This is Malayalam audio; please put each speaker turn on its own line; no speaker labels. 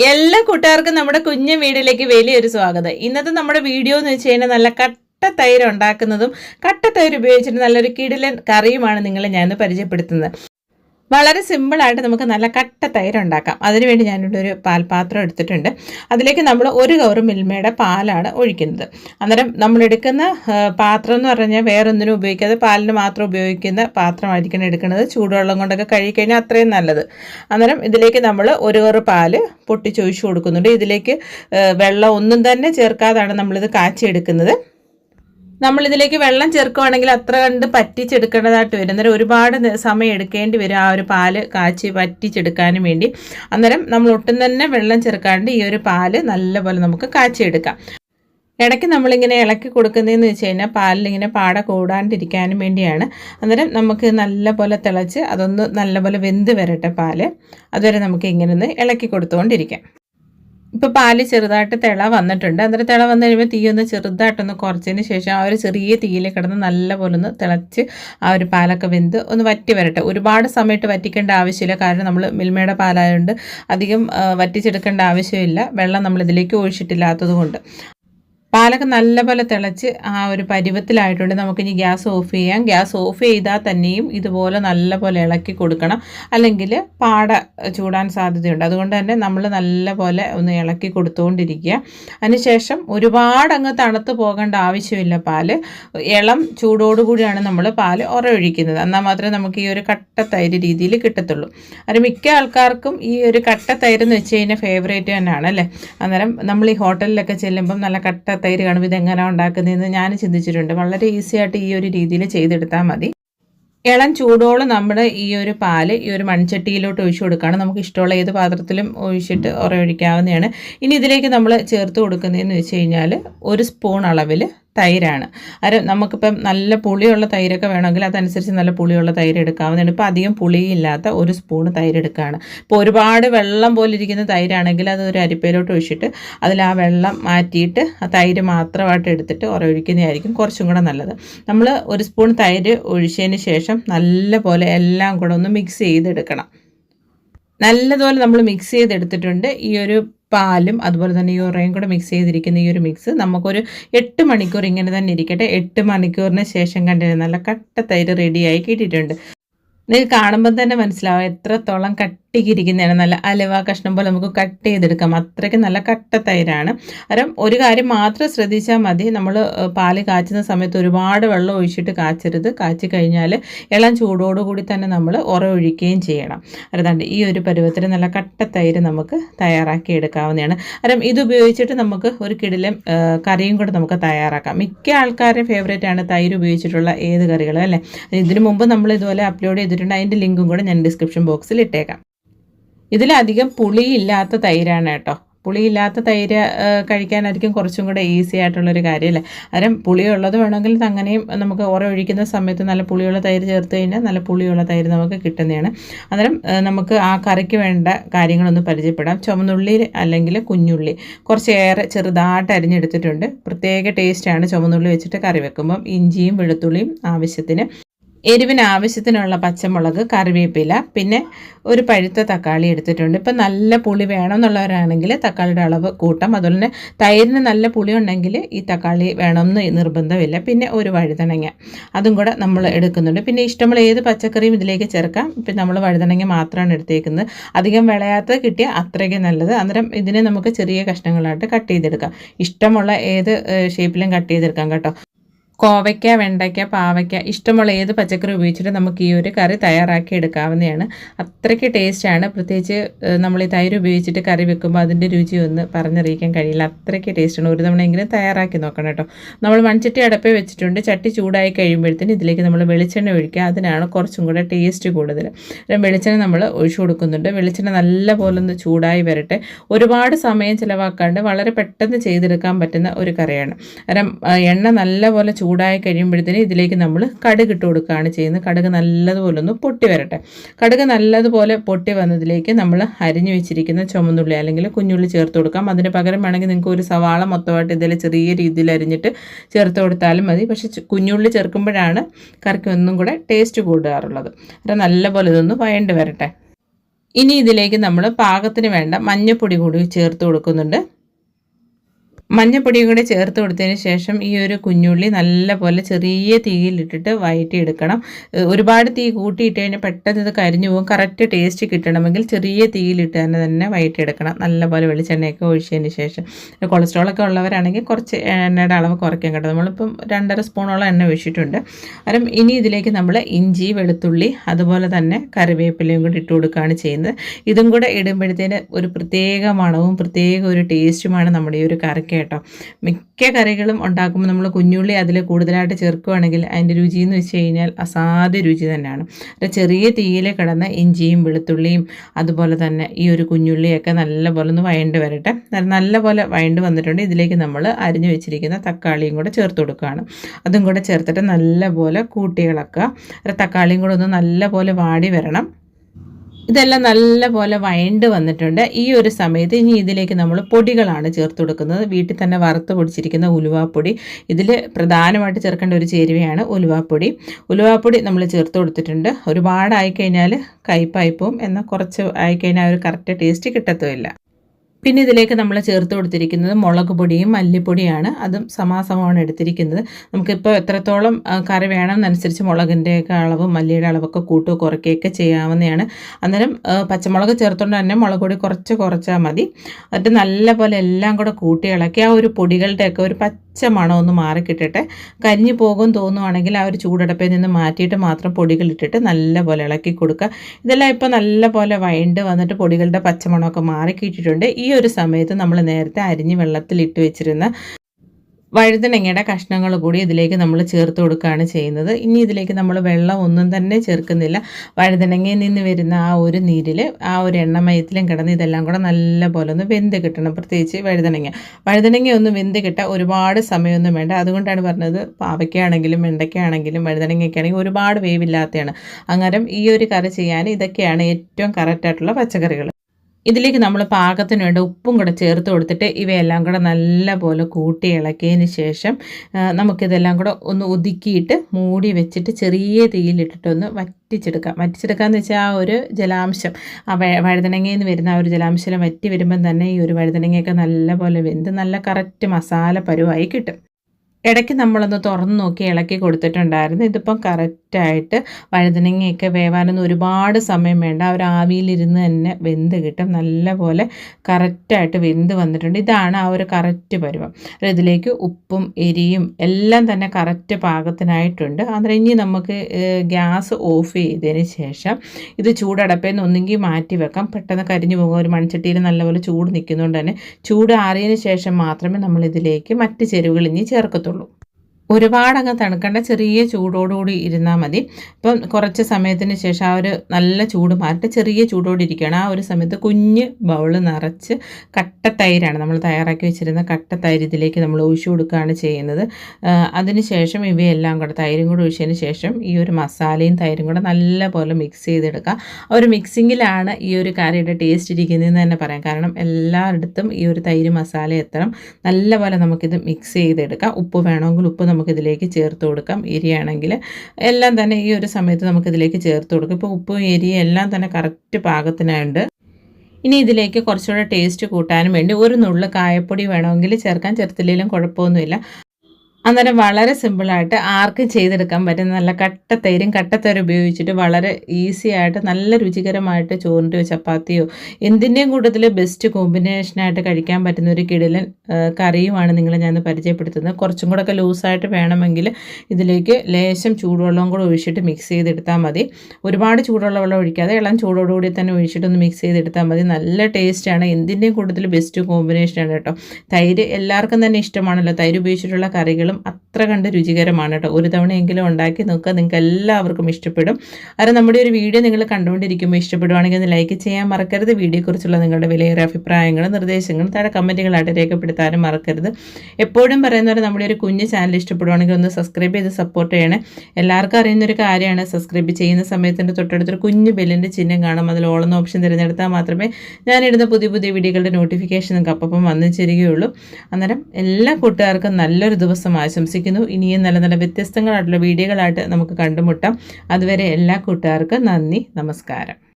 എല്ലാ കൂട്ടുകാർക്കും നമ്മുടെ കുഞ്ഞു വീടിലേക്ക് വലിയൊരു സ്വാഗതം. ഇന്നത്തെ നമ്മുടെ വീഡിയോ എന്ന് വെച്ച് കഴിഞ്ഞാൽ നല്ല കട്ട തൈര് ഉണ്ടാക്കുന്നതും കട്ട തൈര് ഉപയോഗിച്ചിട്ട് നല്ലൊരു കിടിലൻ കറിയുമാണ് നിങ്ങളെ ഞാൻ പരിചയപ്പെടുത്തുന്നത്. വളരെ സിമ്പിളായിട്ട് നമുക്ക് നല്ല കട്ട തൈര് ഉണ്ടാക്കാം. അതിനുവേണ്ടി ഞാനിവിടെ ഒരു പാൽപാത്രം എടുത്തിട്ടുണ്ട്. അതിലേക്ക് നമ്മൾ ഒരു കവറ് മിൽമയുടെ പാലാണ് ഒഴിക്കുന്നത്. അന്നേരം നമ്മൾ എടുക്കുന്ന പാത്രം എന്ന് പറഞ്ഞാൽ വേറൊന്നിനും ഉപയോഗിക്കാതെ പാലിന് മാത്രം ഉപയോഗിക്കുന്ന പാത്രമായിരിക്കണം എടുക്കുന്നത്. ചൂടുവെള്ളം കൊണ്ടൊക്കെ കഴുകി കഴിഞ്ഞാൽ അത്രയും നല്ലത്. അന്നേരം ഇതിലേക്ക് നമ്മൾ ഒരു കവറ് പാൽ പൊട്ടിച്ചൊഴിച്ചു കൊടുക്കുന്നുണ്ട്. ഇതിലേക്ക് വെള്ളം ഒന്നും തന്നെ ചേർക്കാതാണ് നമ്മളിത് കാച്ചിയെടുക്കുന്നത്. നമ്മളിതിലേക്ക് വെള്ളം ചേർക്കുവാണെങ്കിൽ അത്ര കണ്ട് പറ്റിച്ചെടുക്കേണ്ടതായിട്ട് വരും. അന്നേരം ഒരുപാട് സമയം എടുക്കേണ്ടി വരും ആ ഒരു പാൽ കാച്ചി പറ്റിച്ചെടുക്കാനും വേണ്ടി. അന്നേരം നമ്മൾ ഒട്ടും തന്നെ വെള്ളം ചേർക്കാണ്ട് ഈ ഒരു പാൽ നല്ലപോലെ നമുക്ക് കാച്ചിയെടുക്കാം. ഇടയ്ക്ക് നമ്മളിങ്ങനെ ഇളക്കി കൊടുക്കുന്നതെന്ന് വെച്ച് കഴിഞ്ഞാൽ പാലിലിങ്ങനെ പാട കൂടാണ്ടിരിക്കാനും വേണ്ടിയാണ്. അന്നേരം നമുക്ക് നല്ലപോലെ തിളച്ച് അതൊന്ന് നല്ലപോലെ വെന്ത് വരട്ടെ പാൽ. അതുവരെ നമുക്ക് ഇങ്ങനെ ഒന്ന് ഇളക്കി കൊടുത്തുകൊണ്ടിരിക്കാം. ഇപ്പോൾ പാൽ ചെറുതായിട്ട് തിള വന്നിട്ടുണ്ട്. അന്നേരം തിള വന്നു കഴിയുമ്പോൾ തീ ഒന്ന് ചെറുതായിട്ടൊന്ന് കുറച്ചതിന് ശേഷം ആ ഒരു ചെറിയ തീയിൽ കിടന്ന് നല്ലപോലെ ഒന്ന് തിളച്ച് ആ ഒരു പാലൊക്കെ വെന്ത് ഒന്ന് വറ്റി വരട്ടെ. ഒരുപാട് സമയത്ത് വറ്റിക്കേണ്ട ആവശ്യമില്ല. കാരണം നമ്മൾ മിൽമയുടെ പാലായതുകൊണ്ട് അധികം വറ്റിച്ചെടുക്കേണ്ട ആവശ്യമില്ല. വെള്ളം നമ്മളിതിലേക്ക് ഒഴിച്ചിട്ടില്ലാത്തത് പാലൊക്കെ നല്ലപോലെ തിളച്ച് ആ ഒരു പരുവത്തിലായിട്ടുണ്ട്. നമുക്കിനി ഗ്യാസ് ഓഫ് ചെയ്യാം. ഗ്യാസ് ഓഫ് ചെയ്താൽ തന്നെയും ഇതുപോലെ നല്ലപോലെ ഇളക്കി കൊടുക്കണം. അല്ലെങ്കിൽ പാട ചൂടാൻ സാധ്യതയുണ്ട്. അതുകൊണ്ട് തന്നെ നമ്മൾ നല്ലപോലെ ഒന്ന് ഇളക്കി കൊടുത്തുകൊണ്ടിരിക്കുക അതിനുശേഷം ഒരുപാട് അങ്ങ് തണുത്ത് പോകേണ്ട ആവശ്യമില്ല പാൽ. ഇളം ചൂടോടുകൂടിയാണ് നമ്മൾ പാൽ ഉറയൊഴിക്കുന്നത്. എന്നാൽ മാത്രമേ നമുക്ക് ഈ ഒരു കട്ട തൈര് രീതിയിൽ കിട്ടത്തുള്ളൂ. അത് മിക്ക ആൾക്കാർക്കും ഈ ഒരു കട്ട തൈര് എന്ന് വെച്ച് കഴിഞ്ഞാൽ ഫേവറേറ്റ് തന്നെയാണ് അല്ലേ? അന്നേരം നമ്മൾ ഈ ഹോട്ടലിലൊക്കെ ചെല്ലുമ്പം നല്ല കട്ട തൈര് കാണുമ്പോൾ ഇതെങ്ങനെയാണ് ഉണ്ടാക്കുന്നതെന്ന് ഞാൻ ചിന്തിച്ചിട്ടുണ്ട്. വളരെ ഈസി ആയിട്ട് ഈ ഒരു രീതിയിൽ ചെയ്തെടുത്താൽ മതി. ഇളം ചൂടോളം നമ്മുടെ ഈ ഒരു പാൽ ഈ ഒരു മൺചട്ടിയിലോട്ട് ഒഴിച്ചു കൊടുക്കുകയാണ്. നമുക്ക് ഇഷ്ടമുള്ള ഏത് പാത്രത്തിലും ഒഴിച്ചിട്ട് ഉറവഴിക്കാവുന്നതാണ് ഇനി ഇതിലേക്ക് നമ്മൾ ചേർത്ത് കൊടുക്കുന്നതെന്ന് വെച്ച് കഴിഞ്ഞാൽ ഒരു സ്പൂൺ അളവിൽ തൈരാണ്. അര നമുക്കിപ്പം നല്ല പുളിയുള്ള തൈരൊക്കെ വേണമെങ്കിൽ അതനുസരിച്ച് നല്ല പുളിയുള്ള തൈര് എടുക്കാവുന്നതാണ്. ഇപ്പോൾ അധികം പുളിയില്ലാത്ത ഒരു സ്പൂൺ തൈര് എടുക്കുകയാണ് ഇപ്പോൾ ഒരുപാട് വെള്ളം പോലെ ഇരിക്കുന്ന തൈരാണെങ്കിൽ അത് ഒരു അരിപ്പയിലോട്ട് ഒഴിച്ചിട്ട് അതിൽ ആ വെള്ളം മാറ്റിയിട്ട് ആ തൈര് മാത്രമായിട്ട് എടുത്തിട്ട് ഉറയൊഴിക്കുന്നതായിരിക്കും കുറച്ചും കൂടെ നല്ലത്. നമ്മൾ ഒരു സ്പൂൺ തൈര് ഒഴിച്ചതിന് ശേഷം നല്ല പോലെ എല്ലാം കൂടെ ഒന്ന് മിക്സ് ചെയ്തെടുക്കണം. നല്ലതുപോലെ നമ്മൾ മിക്സ് ചെയ്തെടുത്തിട്ടുണ്ട്. ഈ ഒരു പാലും അതുപോലെ തന്നെ ഈ ഉറയും കൂടെ മിക്സ് ചെയ്തിരിക്കുന്ന ഈ ഒരു മിക്സ് നമുക്കൊരു എട്ട് മണിക്കൂർ ഇങ്ങനെ തന്നെ ഇരിക്കട്ടെ. എട്ട് മണിക്കൂറിന് ശേഷം കണ്ടിരുന്ന നല്ല കട്ട തൈര് റെഡിയായി കിട്ടിയിട്ടുണ്ട്. നിങ്ങൾ കാണുമ്പോൾ തന്നെ മനസ്സിലാവും എത്രത്തോളം കട്ടിക്കിരിക്കുന്നതാണ്. നല്ല അലവ കഷ്ണം പോലെ നമുക്ക് കട്ട് ചെയ്തെടുക്കാം. അത്രയ്ക്ക് നല്ല കട്ട തൈരാണ്. കാരണം ഒരു കാര്യം മാത്രം ശ്രദ്ധിച്ചാൽ മതി. നമ്മൾ പാൽ കാച്ചുന്ന സമയത്ത് ഒരുപാട് വെള്ളം ഒഴിച്ചിട്ട് കാച്ചരുത്. കാച്ചി കഴിഞ്ഞാൽ ഇളം ചൂടോടുകൂടി തന്നെ നമ്മൾ ഉറ ഒഴിക്കുകയും ചെയ്യണം അതാണ്ട് ഈ ഒരു പരുവത്തിൽ നല്ല കട്ട തൈര് നമുക്ക് തയ്യാറാക്കി എടുക്കാവുന്നതാണ് കാരണം ഇത് ഉപയോഗിച്ചിട്ട് നമുക്ക് ഒരു കിടിലം കറിയും കൂടെ നമുക്ക് തയ്യാറാക്കാം. മിക്ക ആൾക്കാരുടെ ഫേവറേറ്റ് ആണ് തൈര് ഉപയോഗിച്ചിട്ടുള്ള ഏത് കറികളും അല്ലേ? ഇതിനു മുമ്പ് നമ്മൾ ഇതുപോലെ അപ്ലോഡ് ചെയ്തിട്ടുണ്ട്. അതിന്റെ ലിങ്കും കൂടെ ഞാൻ ഡിസ്ക്രിപ്ഷൻ ബോക്സിൽ ഇട്ടേക്കാം. ഇതിലധികം പുളിയില്ലാത്ത തൈരാണ് കേട്ടോ. പുളിയില്ലാത്ത തൈര് കഴിക്കാനായിരിക്കും കുറച്ചും കൂടെ ഈസി ആയിട്ടുള്ളൊരു കാര്യമല്ലേ അന്നേരം പുളിയുള്ളത് വേണമെങ്കിൽ അങ്ങനെയും നമുക്ക് ഓരോ ഒഴിക്കുന്ന സമയത്ത് നല്ല പുളിയുള്ള തൈര് ചേർത്ത് കഴിഞ്ഞാൽ നല്ല പുളിയുള്ള തൈര് നമുക്ക് കിട്ടുന്നതാണ്. അന്നേരം നമുക്ക് ആ കറിക്ക് വേണ്ട കാര്യങ്ങളൊന്ന് പരിചയപ്പെടാം. ചുമന്നുള്ളി അല്ലെങ്കിൽ കുഞ്ഞുള്ളി. കുറച്ചേറെ ചെറുതായിട്ട് അരിഞ്ഞെടുത്തിട്ടുണ്ട്. പ്രത്യേക ടേസ്റ്റാണ് ചുമന്നുള്ളി വെച്ചിട്ട് കറി വെക്കുമ്പം. ഇഞ്ചിയും വെളുത്തുള്ളിയും ആവശ്യത്തിന്. എരിവിന് ആവശ്യത്തിനുള്ള പച്ചമുളക് കറിവേപ്പില പിന്നെ ഒരു പഴുത്ത തക്കാളി എടുത്തിട്ടുണ്ട്. ഇപ്പം നല്ല പുളി വേണമെന്നുള്ളവരാണെങ്കിൽ തക്കാളിയുടെ അളവ് കൂട്ടാം. അതുപോലെ തന്നെ തൈരിന് നല്ല പുളി ഉണ്ടെങ്കിൽ ഈ തക്കാളി വേണമെന്ന് നിർബന്ധമില്ല. പിന്നെ ഒരു വഴുതനങ്ങ അതും കൂടെ നമ്മൾ എടുക്കുന്നുണ്ട്. പിന്നെ ഇഷ്ടമുള്ള ഏത് പച്ചക്കറിയും ഇതിലേക്ക് ചേർക്കാം. ഇപ്പം നമ്മൾ വഴുതനങ്ങ മാത്രമാണ് എടുത്തേക്കുന്നത്. അധികം വിളയാത്തത് കിട്ടിയ അത്രയ്ക്ക് നല്ലത്. അന്നേരം ഇതിനെ നമുക്ക് ചെറിയ കഷ്ണങ്ങളായിട്ട് കട്ട് ചെയ്തെടുക്കാം. ഇഷ്ടമുള്ള ഏത് ഷേപ്പിലും കട്ട് ചെയ്തെടുക്കാം കേട്ടോ. കോവയ്ക്ക വെണ്ടയ്ക്ക പാവയ്ക്ക ഇഷ്ടമുള്ള ഏത് പച്ചക്കറി ഉപയോഗിച്ചിട്ട് നമുക്ക് ഈ ഒരു കറി തയ്യാറാക്കി എടുക്കാവുന്നതാണ്. അത്രയ്ക്ക് ടേസ്റ്റാണ് പ്രത്യേകിച്ച് നമ്മൾ ഈ തൈര് ഉപയോഗിച്ചിട്ട് കറി വെക്കുമ്പോൾ അതിന്റെ രുചി ഒന്ന് പറഞ്ഞറിയിക്കാൻ കഴിയില്ല. അത്രയ്ക്ക് ടേസ്റ്റാണ് ഒരു തവണയെങ്കിലും തയ്യാറാക്കി നോക്കണം കേട്ടോ. നമ്മൾ മൺചട്ടി അടപ്പേ വെച്ചിട്ടുണ്ട്. ചട്ടി ചൂടായി കഴിയുമ്പോഴത്തേന് ഇതിലേക്ക് നമ്മൾ വെളിച്ചെണ്ണ ഒഴിക്കുക. അതിനാണ് കുറച്ചും കൂടെ ടേസ്റ്റ് കൂടുതൽ. വെളിച്ചെണ്ണ നമ്മൾ ഒഴിച്ചു കൊടുക്കുന്നുണ്ട്. വെളിച്ചെണ്ണ നല്ല പോലെ ഒന്ന് ചൂടായി വരട്ടെ. ഒരുപാട് സമയം ചിലവാക്കാണ്ട് വളരെ പെട്ടെന്ന് ചെയ്തെടുക്കാൻ പറ്റുന്ന ഒരു കറിയാണ്. കാരണം എണ്ണ നല്ല എണ്ണ നല്ലപോലെ ചൂടായി കഴിയുമ്പോഴത്തേന് ഇതിലേക്ക് നമ്മൾ കടുക് ഇട്ട് കൊടുക്കുകയാണ് ചെയ്യുന്നത്. കടുക് നല്ലതുപോലെ ഒന്ന് പൊട്ടി വരട്ടെ. കടുക് നല്ലതുപോലെ പൊട്ടി വന്നതിലേക്ക് നമ്മൾ അരിഞ്ഞു വെച്ചിരിക്കുന്ന ചുമന്നുള്ളി അല്ലെങ്കിൽ കുഞ്ഞുള്ളി ചേർത്ത് കൊടുക്കാം. അതിന് പകരം വേണമെങ്കിൽ നിങ്ങൾക്ക് ഒരു സവാള മൊത്തമായിട്ട് ഇതിൽ ചെറിയ രീതിയിൽ അരിഞ്ഞിട്ട് ചേർത്ത് കൊടുത്താലും മതി. പക്ഷേ കുഞ്ഞുള്ളി ചേർക്കുമ്പോഴാണ് കറിക്ക് ഒന്നും കൂടെ ടേസ്റ്റ് കൂടാറുള്ളത്. അത് നല്ലപോലെ ഇതൊന്ന് വയണ്ട് വരട്ടെ. ഇനി ഇതിലേക്ക് നമ്മൾ പാകത്തിന് വേണ്ട മഞ്ഞപ്പൊടി കൂടി ചേർത്ത് കൊടുക്കുന്നുണ്ട്. മഞ്ഞപ്പൊടിയും കൂടി ചേർത്ത് കൊടുത്തതിന് ശേഷം ഈ ഒരു കുഞ്ഞുള്ളി നല്ലപോലെ ചെറിയ തീയിലിട്ടിട്ട് വഴറ്റിയെടുക്കണം ഒരുപാട് തീ കൂട്ടിയിട്ട് കഴിഞ്ഞാൽ പെട്ടെന്ന് ഇത് കരിഞ്ഞു പോകും. കറക്റ്റ് ടേസ്റ്റ് കിട്ടണമെങ്കിൽ ചെറിയ തീയിലിട്ട് തന്നെ തന്നെ വഴറ്റിയെടുക്കണം നല്ലപോലെ വെളിച്ചെണ്ണയൊക്കെ ഒഴിച്ചതിന് ശേഷം. കൊളസ്ട്രോളൊക്കെ ഉള്ളവരാണെങ്കിൽ കുറച്ച് എണ്ണയുടെ അളവ് കുറയ്ക്കാൻ കേട്ടോ. നമ്മളിപ്പം രണ്ടര സ്പൂണോളം എണ്ണ ഒഴിച്ചിട്ടുണ്ട്. അന്നേരം ഇനി ഇതിലേക്ക് നമ്മൾ ഇഞ്ചി വെളുത്തുള്ളി അതുപോലെ തന്നെ കറിവേപ്പിലയും കൂടി ഇട്ട് കൊടുക്കുകയാണ് ചെയ്യുന്നത്. ഇതും കൂടെ ഇടുമ്പോഴത്തേന് ഒരു പ്രത്യേക മണവും പ്രത്യേക ഒരു ടേസ്റ്റുമാണ് നമ്മുടെ ഈ ഒരു കറിക്ക് കേട്ടോ. മിക്ക കറികളും ഉണ്ടാക്കുമ്പോൾ നമ്മൾ കുഞ്ഞുള്ളി അതിൽ കൂടുതലായിട്ട് ചേർക്കുകയാണെങ്കിൽ അതിന്റെ രുചി എന്ന് വെച്ച് കഴിഞ്ഞാൽ അസാധ്യ രുചി തന്നെയാണ്. ചെറിയ തീയിൽ കിടന്ന ഇഞ്ചിയും വെളുത്തുള്ളിയും അതുപോലെ തന്നെ ഈ ഒരു കുഞ്ഞുള്ളിയൊക്കെ നല്ലപോലെ ഒന്ന് വയണ്ട് വരട്ടെ. നല്ലപോലെ വയണ്ട് വന്നിട്ടുണ്ട്. ഇതിലേക്ക് നമ്മൾ അരിഞ്ഞു വെച്ചിരിക്കുന്ന തക്കാളിയും കൂടെ ചേർത്ത് കൊടുക്കുകയാണ്. അതും കൂടെ ചേർത്തിട്ട് നല്ലപോലെ കൂട്ടിയിളക്കുക. തക്കാളിയും കൂടെ ഒന്ന് നല്ലപോലെ വാടി വരണം. ഇതെല്ലാം നല്ല പോലെ വയണ്ട് വന്നിട്ടുണ്ട്. ഈ ഒരു സമയത്ത് ഇനി ഇതിലേക്ക് നമ്മൾ പൊടികളാണ് ചേർത്ത് കൊടുക്കുന്നത്. വീട്ടിൽ തന്നെ വറുത്ത് പൊടിച്ചിരിക്കുന്ന ഉലുവാപ്പൊടി. ഇതിൽ പ്രധാനമായിട്ട് ചേർക്കേണ്ട ഒരു ചേരുവയാണ് ഉലുവാപ്പൊടി. ഉലുവാപ്പൊടി നമ്മൾ ചേർത്ത് കൊടുത്തിട്ടുണ്ട്. ഒരുപാടായി കഴിഞ്ഞാൽ കയ്പായിപ്പോവും. എന്നാൽ കുറച്ച് ആയിക്കഴിഞ്ഞാൽ ഒരു കറക്റ്റ് ടേസ്റ്റ് കിട്ടത്തുമില്ല. പിന്നെ ഇതിലേക്ക് നമ്മൾ ചേർത്ത് കൊടുത്തിരിക്കുന്നത് മുളക് പൊടിയും മല്ലിപ്പൊടിയാണ്. അതും സമാസമമാണ് എടുത്തിരിക്കുന്നത്. നമുക്കിപ്പോൾ എത്രത്തോളം കറി വേണമെന്നനുസരിച്ച് മുളകിന്റെയൊക്കെ അളവും മല്ലിയുടെ അളവൊക്കെ കൂട്ടുക കുറയ്ക്കുകയൊക്കെ ചെയ്യാവുന്നതാണ്. അന്നേരം പച്ചമുളക് ചേർത്തുകൊണ്ട് തന്നെ മുളക് പൊടി കുറച്ച് കുറച്ചാൽ മതി. എന്നിട്ട് നല്ലപോലെ എല്ലാം കൂടെ കൂട്ടി ഇളക്കി ആ ഒരു പൊടികളുടെയൊക്കെ ഒരു പച്ച മണം ഒന്ന് മാറിക്കിട്ടിട്ട്. കരിഞ്ഞു പോകും തോന്നുവാണെങ്കിൽ ആ ഒരു ചൂടടപ്പിൽ നിന്ന് മാറ്റിയിട്ട് മാത്രം പൊടികളിട്ടിട്ട് നല്ലപോലെ ഇളക്കി കൊടുക്കുക. ഇതെല്ലാം ഇപ്പോൾ നല്ലപോലെ വൈണ്ട് വന്നിട്ട് പൊടികളുടെ പച്ചമണമൊക്കെ മാറിക്കിട്ടിട്ടുണ്ട്. ഈ ഒരു സമയത്ത് നമ്മൾ നേരത്തെ അരിഞ്ഞ് വെള്ളത്തിലിട്ട് വെച്ചിരുന്ന വഴുതനങ്ങയുടെ കഷ്ണങ്ങൾ കൂടി ഇതിലേക്ക് നമ്മൾ ചേർത്ത് കൊടുക്കുകയാണ് ചെയ്യുന്നത്. ഇനി ഇതിലേക്ക് നമ്മൾ വെള്ളം ഒന്നും തന്നെ ചേർക്കുന്നില്ല. വഴുതനങ്ങയിൽ നിന്ന് വരുന്ന ആ ഒരു നീരിൽ ആ ഒരു എണ്ണമയത്തിലും കിടന്ന് ഇതെല്ലാം കൂടെ നല്ല പോലെ ഒന്ന് വെന്ത് കിട്ടണം. പ്രത്യേകിച്ച് വഴുതനങ്ങ. വഴുതനങ്ങ ഒന്ന് വെന്ത് കിട്ടാൻ ഒരുപാട് സമയമൊന്നും വേണ്ട. അതുകൊണ്ടാണ് പറഞ്ഞത് പാവയ്ക്കാണെങ്കിലും വെണ്ടയ്ക്കാണെങ്കിലും വഴുതനങ്ങയ്ക്കാണെങ്കിലും ഒരുപാട് വേവില്ലാത്തതാണ് അങ്ങനെ ഈ ഒരു കറി ചെയ്യാൻ ഇതൊക്കെയാണ് ഏറ്റവും കറക്റ്റായിട്ടുള്ള പച്ചക്കറികൾ. ഇതിലേക്ക് നമ്മൾ പാകത്തിന് വേണ്ട ഉപ്പും കൂടെ ചേർത്ത് കൊടുത്തിട്ട് ഇവയെല്ലാം കൂടെ നല്ലപോലെ കൂട്ടി ഇളക്കിയതിന് ശേഷം നമുക്കിതെല്ലാം കൂടെ ഒന്ന് ഒതുക്കിയിട്ട് മൂടി വെച്ചിട്ട് ചെറിയ തീയിലിട്ടിട്ടൊന്ന് വറ്റിച്ചെടുക്കാം. വറ്റിച്ചെടുക്കുക എന്ന് വെച്ചാൽ ആ ഒരു ജലാംശം ആ വഴുതനങ്ങയിൽ നിന്ന് വരുന്ന ആ ഒരു ജലാംശം വറ്റി വരുമ്പം തന്നെ ഈ ഒരു വഴുതനങ്ങയൊക്കെ നല്ലപോലെ വെന്ത് നല്ല കറക്റ്റ് മസാല പരുവായി കിട്ടും. ഇടയ്ക്ക് നമ്മളൊന്ന് തുറന്ന് നോക്കി ഇളക്കി കൊടുത്തിട്ടുണ്ടായിരുന്നു. ഇതിപ്പം കറക്റ്റായിട്ട് വഴുതനങ്ങയൊക്കെ വേവാനൊന്നും ഒരുപാട് സമയം വേണ്ട. ഒരു ആവിയിലിരുന്ന് തന്നെ വെന്ത് കിട്ടും. നല്ലപോലെ കറക്റ്റായിട്ട് വെന്ത് വന്നിട്ടുണ്ട്. ഇതാണ് ആ ഒരു കറക്റ്റ് പരുവം. ഇതിലേക്ക് ഉപ്പും എരിയും എല്ലാം തന്നെ കറക്റ്റ് പാകത്തിനായിട്ടുണ്ട്. അന്നേരം ഇനി നമുക്ക് ഗ്യാസ് ഓഫ് ചെയ്തതിന് ശേഷം ഇത് ചൂടടപ്പേന്ന് ഒന്നെങ്കിൽ മാറ്റി വെക്കാം. പെട്ടെന്ന് കരിഞ്ഞു പോകും. ഒരു മൺചട്ടിയിൽ നല്ലപോലെ ചൂട് നിൽക്കുന്നതുകൊണ്ട് തന്നെ ചൂട് ആറിയതിന് ശേഷം മാത്രമേ നമ്മളിതിലേക്ക് മറ്റ് ചേരുവകൾ ഇനി ചേർക്കത്തുള്ളൂ. ഒരുപാടങ്ങ് തണുക്കേണ്ട ചെറിയ ചൂടോടുകൂടി ഇരുന്നാൽ മതി. ഇപ്പം കുറച്ച് സമയത്തിന് ശേഷം ആ ഒരു നല്ല ചൂട് മാറിയിട്ട് ചെറിയ ചൂടോടെ ഇരിക്കുകയാണ്. ആ ഒരു സമയത്ത് കുഞ്ഞ് ബൗൾ നിറച്ച് കട്ട തൈരാണ്. നമ്മൾ തയ്യാറാക്കി വെച്ചിരുന്ന കട്ട തൈര് ഇതിലേക്ക് നമ്മൾ ഒഴിച്ചു കൊടുക്കുകയാണ് ചെയ്യുന്നത്. അതിന് ശേഷം ഇവയെല്ലാം കൂടെ തൈരും കൂടെ ഒഴിച്ചതിന് ശേഷം ഈ ഒരു മസാലയും തൈരും കൂടെ നല്ലപോലെ മിക്സ് ചെയ്തെടുക്കുക. ഒരു മിക്സിങ്ങിലാണ് ഈ ഒരു കറിയുടെ ടേസ്റ്റ് ഇരിക്കുന്നതെന്ന് തന്നെ പറയാം. കാരണം എല്ലായിടത്തും ഈ ഒരു തൈര് മസാല എത്തണം. നല്ലപോലെ നമുക്കിത് മിക്സ് ചെയ്തെടുക്കാം. ഉപ്പ് വേണമെങ്കിൽ ഉപ്പ് നമുക്ക് നമുക്കിതിലേക്ക് ചേർത്ത് കൊടുക്കാം. എരിയാണെങ്കിൽ എല്ലാം തന്നെ ഈ ഒരു സമയത്ത് നമുക്കിതിലേക്ക് ചേർത്ത് കൊടുക്കാം. ഇപ്പോൾ ഉപ്പും എരിയും എല്ലാം തന്നെ കറക്റ്റ് പാകത്തിനായുണ്ട് ഇനി ഇതിലേക്ക് കുറച്ചുകൂടെ ടേസ്റ്റ് കൂട്ടാനും വേണ്ടി ഒരു നുള്ളു കായപ്പൊടി വേണമെങ്കിൽ ചേർക്കാൻ ചെറുത്തില്ലെങ്കിലും കുഴപ്പമൊന്നുമില്ല. അന്നേരം വളരെ സിമ്പിളായിട്ട് ആർക്കും ചെയ്തെടുക്കാൻ പറ്റുന്ന നല്ല കട്ട തൈരും കട്ടത്തൈര് ഉപയോഗിച്ചിട്ട് വളരെ ഈസി ആയിട്ട് നല്ല രുചികരമായിട്ട് ചോറിന്റെയോ ചപ്പാത്തിയോ എന്തിന്റെയും കൂട്ടത്തിൽ ബെസ്റ്റ് കോമ്പിനേഷനായിട്ട് കഴിക്കാൻ പറ്റുന്ന ഒരു കിടിലൻ കറിയുമാണ് നിങ്ങളെ ഞാൻ പരിചയപ്പെടുത്തുന്നത്. കുറച്ചും കൂടെ ഒക്കെ ലൂസായിട്ട് വേണമെങ്കിൽ ഇതിലേക്ക് ലേശം ചൂടുവെള്ളവും കൂടെ ഒഴിച്ചിട്ട് മിക്സ് ചെയ്തെടുത്താൽ മതി. ഒരുപാട് ചൂടുള്ള വെള്ളം ഒഴിക്കാതെ ഇളം ചൂടോടുകൂടി തന്നെ ഒഴിച്ചിട്ടൊന്ന് മിക്സ് ചെയ്തെടുത്താൽ മതി. നല്ല ടേസ്റ്റാണ് എന്തിന്റെയും കൂട്ടത്തിൽ ബെസ്റ്റ് കോമ്പിനേഷനാണ് കേട്ടോ. തൈര് എല്ലാവർക്കും തന്നെ ഇഷ്ടമാണല്ലോ. തൈര് ഉപയോഗിച്ചിട്ടുള്ള കറികൾ അത്ര കണ്ട് രുചികരമാണ് കേട്ടോ. ഒരു തവണയെങ്കിലും ഉണ്ടാക്കി നോക്കുക. നിങ്ങൾക്ക് എല്ലാവർക്കും ഇഷ്ടപ്പെടും. അത് നമ്മുടെ ഒരു വീഡിയോ നിങ്ങൾ കണ്ടുകൊണ്ടിരിക്കുമ്പോൾ ഇഷ്ടപ്പെടുവാണെങ്കിൽ ഒന്ന് ലൈക്ക് ചെയ്യാൻ മറക്കരുത്. വീഡിയോയെക്കുറിച്ചുള്ള നിങ്ങളുടെ വിലയേറെ അഭിപ്രായങ്ങളും നിർദ്ദേശങ്ങളും താഴെ കമന്റുകളായിട്ട് രേഖപ്പെടുത്താനും മറക്കരുത്. എപ്പോഴും പറയുന്ന പോലെ നമ്മുടെ ഒരു കുഞ്ഞ് ചാനൽ ഇഷ്ടപ്പെടുവാണെങ്കിൽ ഒന്ന് സബ്സ്ക്രൈബ് ചെയ്ത് സപ്പോർട്ട് ചെയ്യണേ. എല്ലാവർക്കും അറിയുന്നൊരു കാര്യമാണ്. സബ്സ്ക്രൈബ് ചെയ്യുന്ന സമയത്തിന്റെ തൊട്ടടുത്തൊരു കുഞ്ഞ് ബെല്ലിന്റെ ചിഹ്നം കാണും. അതിൽ ഓളുന്ന ഓപ്ഷൻ തിരഞ്ഞെടുത്താൽ മാത്രമേ ഞാനിടുന്ന പുതിയ പുതിയ വീഡിയോകളുടെ നോട്ടിഫിക്കേഷൻ നിങ്ങൾക്ക് അപ്പം വന്നു ചേരുകയുള്ളൂ. അന്നേരം എല്ലാ കൂട്ടുകാർക്കും നല്ലൊരു ദിവസമായി ആശംസിക്കുന്നു. ഇനിയും നല്ല നല്ല വ്യത്യസ്തങ്ങളായിട്ടുള്ള വീഡിയോകളായിട്ട് നമുക്ക് കണ്ടുമുട്ടാം. അതുവരെ എല്ലാ കൂട്ടുകാർക്കും നന്ദി നമസ്കാരം.